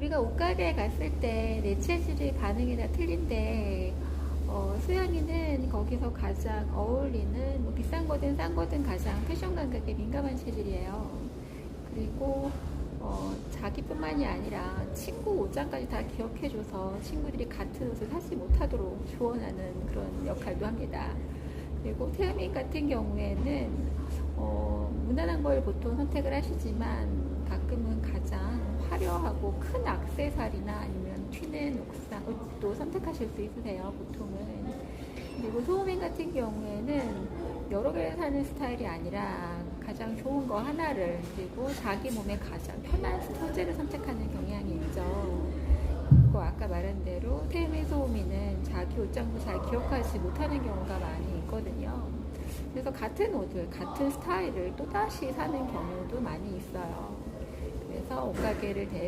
우리가 옷가게에 갔을 때 내 체질이 반응이 다 틀린데 어, 수연이는 거기서 가장 어울리는 뭐 비싼 거든 싼 거든 가장 패션 감각에 민감한 체질이에요. 그리고 어, 자기뿐만이 아니라 친구 옷장까지 다 기억해줘서 친구들이 같은 옷을 사지 못하도록 조언하는 그런 역할도 합니다. 그리고 태음인 같은 경우에는 어, 무난한 걸 보통 선택을 하시지만 화려하고 큰 악세사리나 아니면 튀는 옷도 선택하실 수 있으세요, 보통은. 그리고 소음인 같은 경우에는 여러 개를 사는 스타일이 아니라 가장 좋은 거 하나를 그리고 자기 몸에 가장 편한 소재를 선택하는 경향이 있죠. 그리고 아까 말한 대로 태음의 소음이는 자기 옷장도 잘 기억하지 못하는 경우가 많이 있거든요. 그래서 같은 옷을, 같은 스타일을 또다시 사는 경우도 많이 있어요. 옷가게를 대